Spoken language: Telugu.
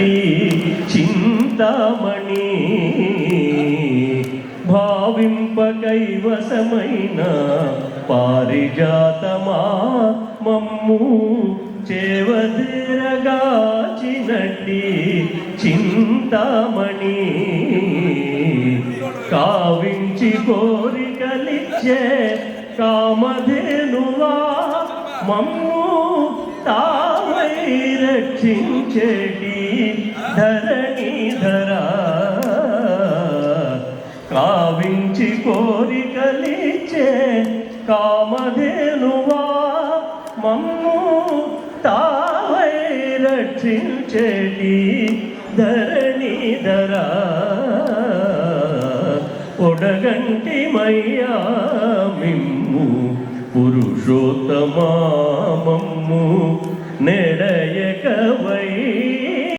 నటి చింతామణి. భావింప కైవసమైన పారిజాతమా మమ్ము చేవదిరగాచినట్టి చింతామణి. కావించి కోరికలిచ్చే కామధేనువా మమ్ము తా రక్షించేటి ధరణిధరా కావించి కోరికలిచ్చే కామధేనువా మమ్ము తావై రక్షించేటి ధరణిధరా ఒడగంటి మయ్యా మిమ్ము పురుషోత్తమామమ్ము నెడయకవ